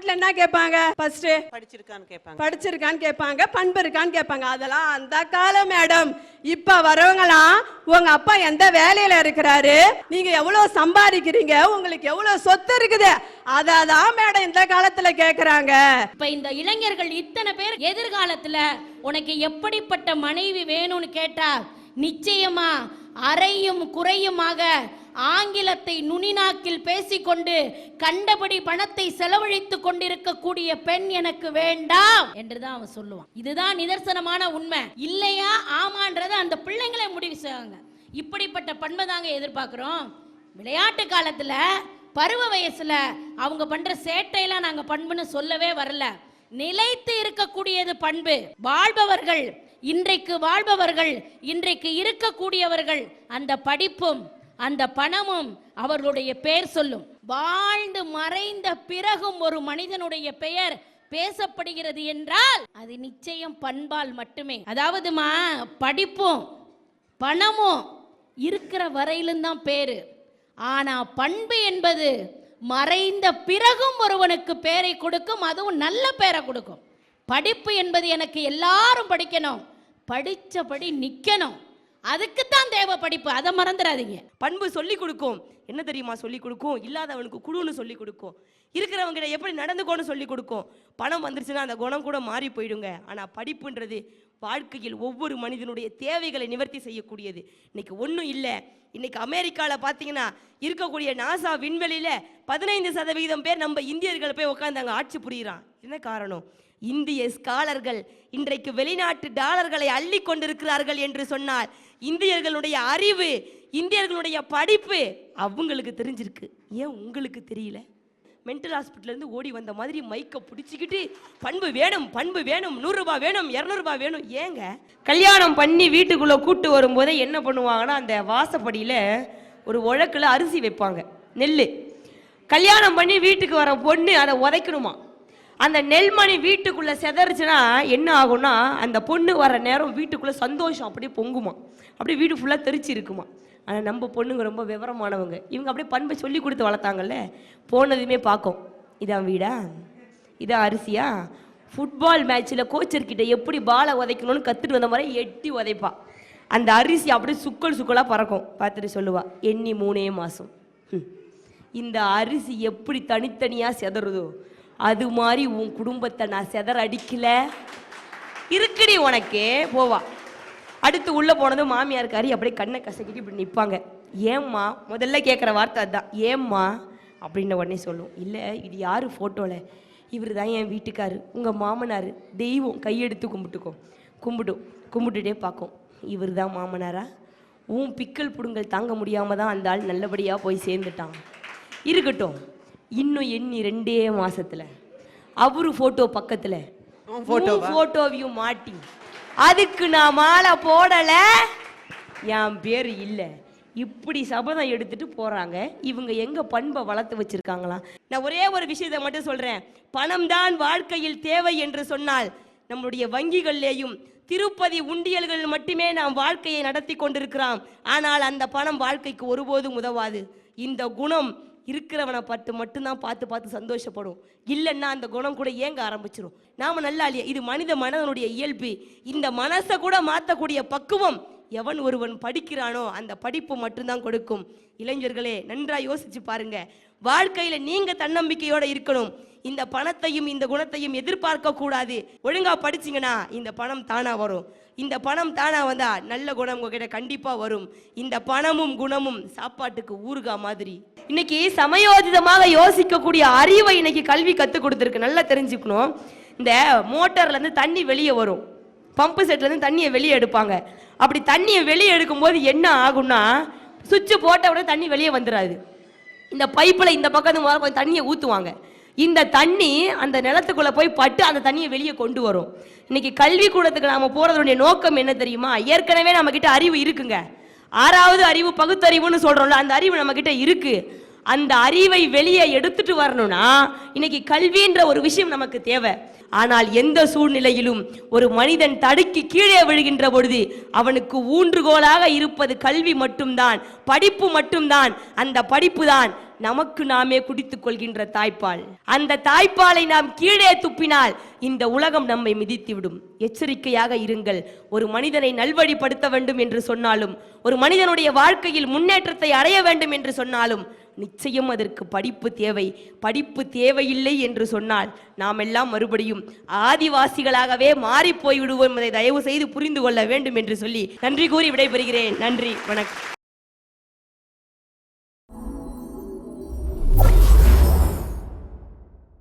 வீட்ல என்ன கேட்பாங்க? ஃபர்ஸ்ட் படிச்சிருக்கான்னு கேட்பாங்க. படிச்சிருக்கான்னு கேட்பாங்க பண்பு இருக்கான்னு கேட்பாங்க. அதெல்லாம் அந்த காலம் மேடம். இப்ப வரவங்களாம் உங்க அப்பா எந்த வேலையில இருக்கிறாரு? நீங்க எவ்வளவு சம்பாதிக்கிறீங்க? உங்களுக்கு எவ்வளவு சொத்து இருக்குது? அதான் மேடம் இந்த காலத்துல கேக்குறாங்க. இப்ப இந்த இளைஞர்கள் இத்தனை பேர் எதிர்காலத்துல உனக்கு எப்படிப்பட்ட மனைவி வேணும்னு கேட்டா நிச்சயமா அறையும் குறையுமாக ஆங்கிலத்தை நுனிநாக்கில் பேசிக்கொண்டு கண்டபடி பணத்தை செலவழித்து கொண்டிருக்கக்கூடிய பெண் எனக்கு வேண்டாம் என்றுதான் அவன் சொல்லுவான். இதுதான் நிதர்சனமான உண்மை. இல்லையா? ஆமான்றத அந்த பிள்ளைங்களே முடிவு செய்வாங்க. இப்படிப்பட்ட பண்பை தாங்க எதிர்பார்க்கிறோம். விளையாட்டு காலத்துல பருவ வயசுல அவங்க பண்ற சேட்டையெல்லாம் நாங்க பண்புன்னு சொல்லவே வரல. நிலைத்து இருக்கக்கூடியது பண்பு. வாழ்பவர்கள் இன்றைக்கு வாழ்பவர்கள் இன்றைக்கு இருக்கக்கூடியவர்கள் அந்த படிப்பும் அந்த பணமும் அவர்களுடைய பெயர் சொல்லும். வாழ்ந்து மறைந்த பிறகும் ஒரு மனிதனுடைய பெயர் பேசப்படுகிறது என்றால் அது நிச்சயம் பண்பால் மட்டுமே. அதாவதுமா படிப்பும் பணமும் இருக்கிற வரையிலும் தான் பேரு. ஆனா பண்பு என்பது மறைந்த பிறகும் ஒருவனுக்கு பேரை கொடுக்கும் அதுவும் நல்ல பேரை கொடுக்கும். படிப்பு என்பது எனக்கு எல்லாரும் படிக்கணும். படித்தபடி நிற்கணும் அதுக்கு தான் தேவை படிப்பு. அதை மறந்துடாதீங்க. பண்பு சொல்லி கொடுக்கும். என்ன தெரியுமா சொல்லி கொடுக்கும்? இல்லாதவனுக்கு குழுன்னு சொல்லி கொடுக்கும். இருக்கிறவங்க எப்படி நடந்துக்கோன்னு சொல்லி கொடுக்கும். பணம் வந்துருச்சுன்னா அந்த குணம் கூட மாறி போயிடுங்க. ஆனால் படிப்புன்றது வாழ்க்கையில் ஒவ்வொரு மனிதனுடைய தேவைகளை நிவர்த்தி செய்யக்கூடியது. இன்னைக்கு ஒன்றும் இல்லை. இன்னைக்கு அமெரிக்காவில் பார்த்தீங்கன்னா இருக்கக்கூடிய நாசா விண்வெளியில் பதினைந்து சதவீதம் பேர் நம்ம இந்தியர்கள் போய் உட்காந்து அங்கே ஆட்சி புரியுறான். என்ன காரணம்? இந்திய ஸ்காலர்கள் இன்றைக்கு வெளிநாட்டு டாலர்களை அள்ளி கொண்டிருக்கிறார்கள் என்று சொன்னால் இந்தியர்களுடைய அறிவு இந்தியர்களுடைய படிப்பு அவங்களுக்கு தெரிஞ்சிருக்கு. ஏன் உங்களுக்கு தெரியல? மென்டல் ஹாஸ்பிட்டலேருந்து ஓடி வந்த மாதிரி மைக்கை பிடிச்சிக்கிட்டு பண்பு வேணும் பண்பு வேணும் நூறுரூபா வேணும் இரநூறுபா வேணும். ஏங்க? கல்யாணம் பண்ணி வீட்டுக்குள்ளே கூட்டு வரும்போதே என்ன பண்ணுவாங்கன்னா அந்த வாசப்படியில் ஒரு உழக்கில் அரிசி வைப்பாங்க நெல் கல்யாணம் பண்ணி வீட்டுக்கு வர பொண்ணு அதை உதைக்கணுமா? அந்த நெல்மணி வீட்டுக்குள்ளே செதறிச்சுன்னா என்ன ஆகும்னா அந்த பொண்ணு வர நேரம் வீட்டுக்குள்ளே சந்தோஷம் அப்படியே பொங்குமா. அப்படியே வீடு ஃபுல்லாக தெரிச்சு இருக்குமா ஆனால் நம்ம பொண்ணுங்க ரொம்ப விவரமானவங்க. இவங்க அப்படியே பண்பை சொல்லி கொடுத்து வளர்த்தாங்கல்ல. போனதுமே பார்க்கும். இதான் வீடா? இதான் அரிசியா? ஃபுட்பால் மேட்ச்சில் கோச்சர்கிட்ட எப்படி பாலை உதைக்கணும்னு கற்றுட்டு வந்த மாதிரி எட்டி உதைப்பா. அந்த அரிசி அப்படியே சுக்கல் சுக்கலாக பறக்கும். பார்த்துட்டு சொல்லுவா எண்ணி மூணே மாதம் இந்த அரிசி எப்படி தனித்தனியாக செதறுதோ அது மாதிரி உன் குடும்பத்தை நான் செதற அடிக்கல இருக்குடி உனக்கு. போவா அடுத்து உள்ளே போனதும் மாமியார் காரி அப்படியே கண்ணை கசக்கிட்டு இப்படி நிற்பாங்க ஏம்மா முதல்ல கேட்குற வார்த்தை அதுதான் ஏம்மா அப்படின்ன உடனே சொல்லும். இல்லை இது யார் ஃபோட்டோவில் இவர் தான் என் வீட்டுக்காரு. உங்கள் மாமனார். தெய்வம். கையெடுத்து கும்பிட்டுக்கோ. கும்பிடும் கும்பிட்டுட்டே பார்க்கும். இவர் தான் மாமனாரா? உன் பிக்கல் புடுங்கல் தாங்க முடியாமல் தான் அந்த ஆள் நல்லபடியாக போய் சேர்ந்துட்டான். இருக்கட்டும். இன்னும் எண்ணி ரெண்டே மாசத்துல. அவரு போட்டோ பக்கத்துல? போட்டோவையும் மாட்டி. அதுக்கு நான் மாலை போடல. என் பேர் இல்ல. இப்படி சபதம் எடுத்துட்டு போறாங்க. இவங்க எங்க பண்பை வளர்த்து வச்சிருக்காங்களா நான் ஒரே ஒரு விஷயத்தை மட்டும் சொல்றேன். பணம் தான் வாழ்க்கையில் தேவை என்று சொன்னால் நம்முடைய வங்கிகள்லேயும் திருப்பதி உண்டியல்கள் மட்டுமே நாம் வாழ்க்கையை நடத்தி கொண்டிருக்கிறோம். ஆனால் அந்த பணம் வாழ்க்கைக்கு ஒருபோதும் உதவாது. இந்த குணம் இருக்கிறவனை பார்த்து மட்டும்தான் பார்த்து பார்த்து சந்தோஷப்படும். இல்லைன்னா அந்த குணம் கூட ஏங்க ஆரம்பிச்சிடும் நாம நல்லா இல்லையா இது மனித மனதனுடைய இயல்பு. இந்த மனசை கூட மாற்றக்கூடிய பக்குவம் எவன் ஒருவன் படிக்கிறானோ அந்த படிப்பு மட்டும்தான் கொடுக்கும். இளைஞர்களே நன்றாக யோசிச்சு பாருங்க. வாழ்க்கையில நீங்க தன்னம்பிக்கையோட இருக்கணும். இந்த பணத்தையும் இந்த குணத்தையும் எதிர்பார்க்க கூடாது. ஒழுங்கா படிச்சீங்கன்னா இந்த பணம் தானா வரும். இந்த பணம் தானா வந்தா நல்ல குணம் உங்ககிட்ட கண்டிப்பா வரும். இந்த பணமும் குணமும் சாப்பாட்டுக்கு ஊறுகா மாதிரி. இன்னைக்கு சமயோஜிதமாக யோசிக்கக்கூடிய அறிவை இன்னைக்கு கல்வி கற்றுக் கொடுத்துருக்கு. நல்லா தெரிஞ்சுக்கணும். இந்த மோட்டார்ல இருந்து தண்ணி வெளியே வரும். பம்பு செட்ல இருந்து தண்ணியை வெளியே எடுப்பாங்க. அப்படி தண்ணியை வெளியே எடுக்கும்போது என்ன ஆகும்னா சுவிட்ச் போட்ட உடனே தண்ணி வெளியே வந்துடாது இந்த பைப்பில் இந்த பக்கம் முதல்ல கொஞ்சம் தண்ணியை ஊற்றுவாங்க இந்த தண்ணி அந்த நிலத்துக்குள்ளே போய் பட்டு அந்த தண்ணியை வெளியே கொண்டு வரும். இன்னைக்கு கல்வி கூடத்துக்கு நாம போகிறதுடைய நோக்கம் என்ன தெரியுமா? ஏற்கனவே நம்மக்கிட்ட அறிவு இருக்குங்க. ஆறாவது அறிவு பகுத்தறிவுன்னு சொல்கிறோம்ல அந்த அறிவு நம்மக்கிட்ட இருக்குது அந்த அறிவை வெளியே எடுத்துட்டு வரணும்னா இன்னைக்கு கல்வின்ற ஒரு விஷயம் நமக்கு தேவை. ஆனால் எந்த சூழ்நிலையிலும் ஒரு மனிதன் தடுக்கி கீழே விழுகின்ற பொழுது அவனுக்கு ஊன்றுகோலாக இருப்பது கல்வி மட்டும்தான் படிப்பு மட்டும்தான். அந்த படிப்பு தான் நமக்கு நாமே குடித்துக் கொள்கின்ற தாய்ப்பால். அந்த தாய்ப்பாலை நாம் கீழே துப்பினால் இந்த உலகம் நம்மை மிதித்துவிடும். எச்சரிக்கையாக இருங்கள். ஒரு மனிதனை நல்வழிப்படுத்த வேண்டும் என்று சொன்னாலும் ஒரு மனிதனுடைய வாழ்க்கையில் முன்னேற்றத்தை அடைய வேண்டும் என்று சொன்னாலும் நிச்சயம் அதற்கு படிப்பு தேவை. படிப்பு தேவையில்லை என்று சொன்னால் நாம் எல்லாம் மறுபடியும் ஆதிவாசிகளாகவே மாறிப்போய் போய் விடுவோம் என்பதை தயவு செய்து புரிந்து கொள்ள வேண்டும் என்று சொல்லி நன்றி கூறி விடைபெறுகிறேன். நன்றி. வணக்கம்.